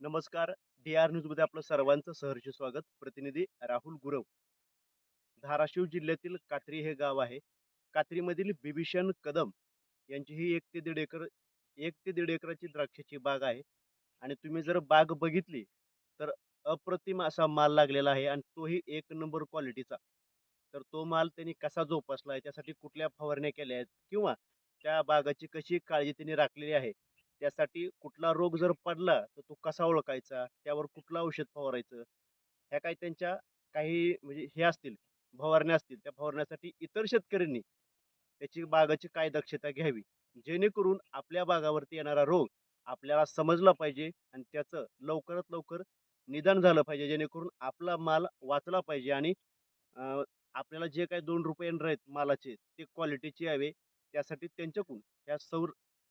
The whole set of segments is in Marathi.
नमस्कार डी आर न्यूजमध्ये आपलं सर्वांचं सहर्ष स्वागत. प्रतिनिधी राहुल गुरव. धाराशिव जिल्ह्यातील कात्री हे गाव आहे. कात्रीमधील बिभीषण कदम यांची ही एक ते दीड एकर एक ते दीड एकराची द्राक्षाची बाग आहे. आणि तुम्ही जर बाग बघितली तर अप्रतिम असा माल लागलेला आहे आणि तोही एक नंबर क्वालिटीचा. तर तो माल त्यांनी कसा जोपासला आहे त्यासाठी कुठल्या फवारण्या केल्या आहेत किंवा त्या बागाची कशी काळजी त्यांनी राखलेली आहे त्यासाठी कुठला रोग जर पडला तर तो कसा ओळखायचा? त्यावर कुठलं औषध फवारायचं? ह्या काही त्यांच्या काही म्हणजे हे असतील फवारण्या असतील. त्या फवारण्यासाठी इतर शेतकऱ्यांनी त्याची बागाची काय दक्षता घ्यावी? जेणेकरून आपल्या बागावरती येणारा रोग आपल्याला समजला पाहिजे आणि त्याचं लवकरात लवकर निदान झालं पाहिजे जेणेकरून आपला माल वाचला पाहिजे आणि आपल्याला जे काही दोन रुपये येणार आहेत मालाचे ते क्वालिटीचे यावे. त्यासाठी त्यांच्याकडून ह्या सौर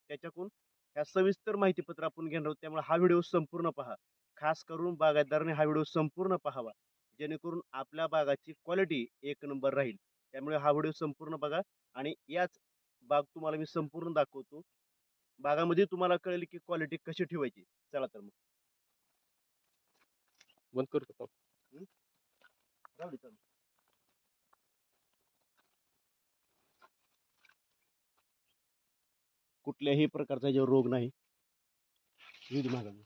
त्याच्याकडून ह्या सविस्तर माहितीपत्र आपण घेणार आहोत त्यामुळे हा व्हिडिओ संपूर्ण पहा. खास करून बागायतदाराने हा व्हिडिओ संपूर्ण पाहावा. जेणेकरून आपल्या बागाची क्वालिटी एक नंबर राहील. त्यामुळे हा व्हिडिओ संपूर्ण बघा आणि याच बाग तुम्हाला मी संपूर्ण दाखवतो. बागामध्ये तुम्हाला कळेल की क्वालिटी कशी ठेवायची. चला तर मग. बंद करतो. कुठल्याही प्रकारचा जो रोग नाही. विविध महागाचा